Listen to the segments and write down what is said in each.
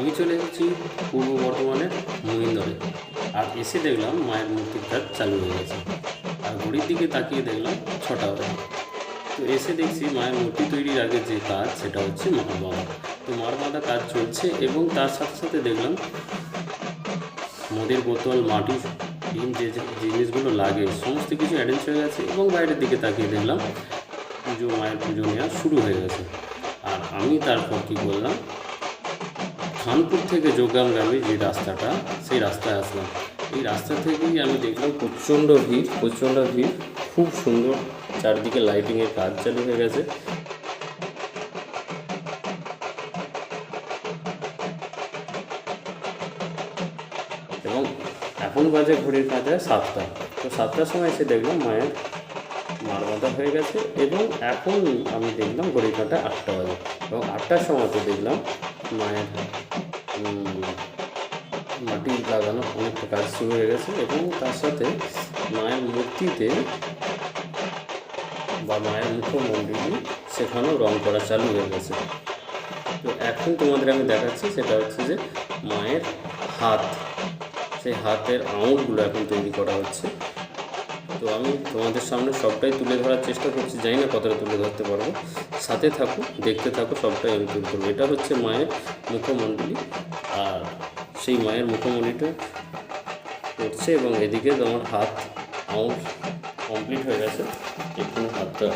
আমি চলে এসেছি পূর্ব বর্ধমানের মহিন্দরে আর এসে দেখলাম মায়ের মূর্তির কাজ চালু হয়ে গেছে। আর ঘড়ির দিকে তাকিয়ে দেখলাম ছটা বাজে। তো এসে দেখছি মায়ের মূর্তি তৈরির আগে যে কাজ, সেটা হচ্ছে মার বাঁধা তো মার বাঁধা কাজ চলছে এবং তার সাথে সাথে দেখলাম মদের বোতল, মাটি টিন যে জিনিসগুলো লাগে, সমস্ত কিছু অ্যারেঞ্জ হয়ে গেছে এবং বাইরের দিকে তাকিয়ে দেখলাম পুজো, মায়ের পুজো নেওয়া শুরু হয়ে গেছে। আর আমি তারপর কী করলাম খানপুর থেকে যোগগ্রামগামী যে রাস্তাটা, সেই রাস্তায় আসলাম। এই রাস্তা থেকেই আমি দেখলাম প্রচণ্ড ভিড় প্রচণ্ড ভিড়, খুব সুন্দর। চারদিকে লাইটিংয়ের কাজ চালু হয়ে গেছে। এবং এখন বাজে ঘড়ির কাজে সাতটা। তো সাতটার সময় এসে দেখলাম মায়ের বাঁধা হয়ে গেছে এবং এখন আমি দেখলাম ঘড়ির কাটা আটটা বাজে। এবং আটটার সময় তো দেখলাম মায়ের মাটি লাগানো অনেকটা কাজ শুরু হয়ে গেছে এবং তার সাথে মায়ের মূর্তিতে বা মায়ের মুখমণ্ডলী সেখানেও রং করা চালু হয়ে গেছে। তো এখন তোমাদের আমি দেখাচ্ছি, সেটা হচ্ছে যে মায়ের হাত, সেই হাতের আঙুলগুলো এখন তৈরি করা হচ্ছে। তো আমি তোমাদের সামনে সবটাই তুলে ধরার চেষ্টা করছি, জানি না কতটা তুলে ধরতে পারব। সাথে থাকো, দেখতে থাকো, সবটাই আমি তুলে ধরবো। এটা হচ্ছে মায়ের মুখমণ্ডলী, আর সেই মায়ের মুখমণ্ডলীটা করছে এবং এদিকে তোমার হাত আউট কমপ্লিট হয়ে গেছে। একটু হাতটা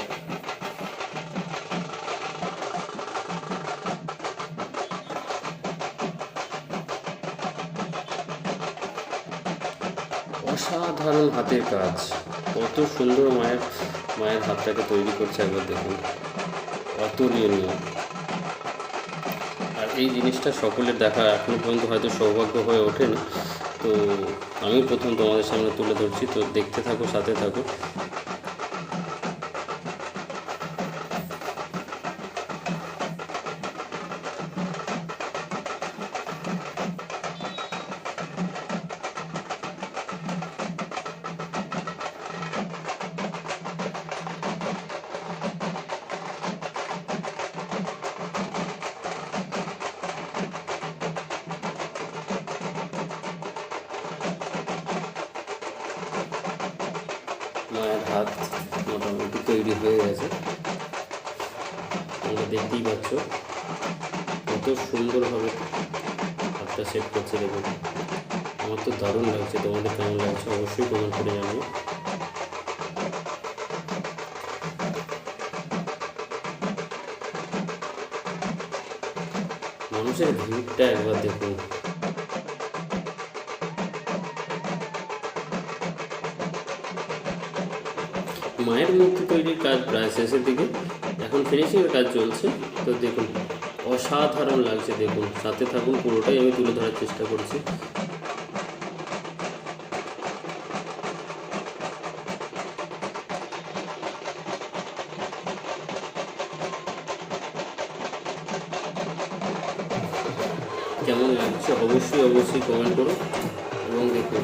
অসাধারণ হাতের কাজ। কত সুন্দর মায়ের মায়ের হাতটাকে তৈরি করছে একবার দেখুন। অতুলনীয়। আর এই জিনিসটা সকলের দেখা এখনও পর্যন্ত হয়তো সৌভাগ্য হয়ে ওঠেনি। তো আমি প্রথম তোমাদের সামনে তুলে ধরছি। তো দেখতে থাকো, সাথে থাকো। হাত মোটামুটি তৈরি হয়ে গেছে। তোমরা দেখতেই পাচ্ছ কত সুন্দরভাবে হাতটা সেট করছে দেখুন আমার তো দারুণ লাগছে। তোমাদের কেমন লাগছে অবশ্যই কমেন্ট করে জানিও। মানুষের ভিড়টা একবার দেখুন। মায়ের মূর্তি তৈরির কাজ প্রায় শেষের দিকে। এখন ফিনিশিংয়ের কাজ চলছে। তো দেখুন, অসাধারণ লাগছে দেখুন। সাথে থাকুন, পুরোটাই আমি তুলে ধরার চেষ্টা করছি। কেমন লাগছে অবশ্যই অবশ্যই কমেন্ট করুন। এবং দেখুন,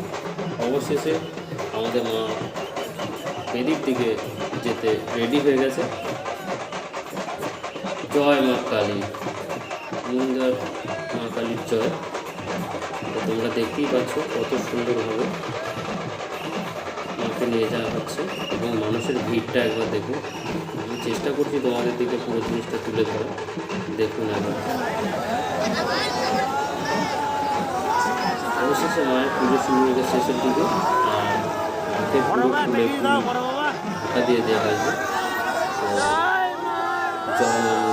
অবশেষে আমাদের মা বেদিক দিকে যেতে রেডি হয়ে গেছে। জয় মা কালী। মুন্দার মা কালীর জয়। তোমরা দেখতেই পাচ্ছ কত সুন্দরভাবে মাকে নিয়ে যাওয়া হচ্ছে এবং মানুষের ভিড়টা একবার দেখুন আমি চেষ্টা করছি তোমাদের দিকে পুরো জিনিসটা তুলে ধরা দেখুন একবার। অবশেষে মায়ের পুজো শুরু হয়ে গেছে শেষের দিকে। আর মাকে পুরো ফুলে ফুল দিয়ে দেওয়া হয়েছে। মা।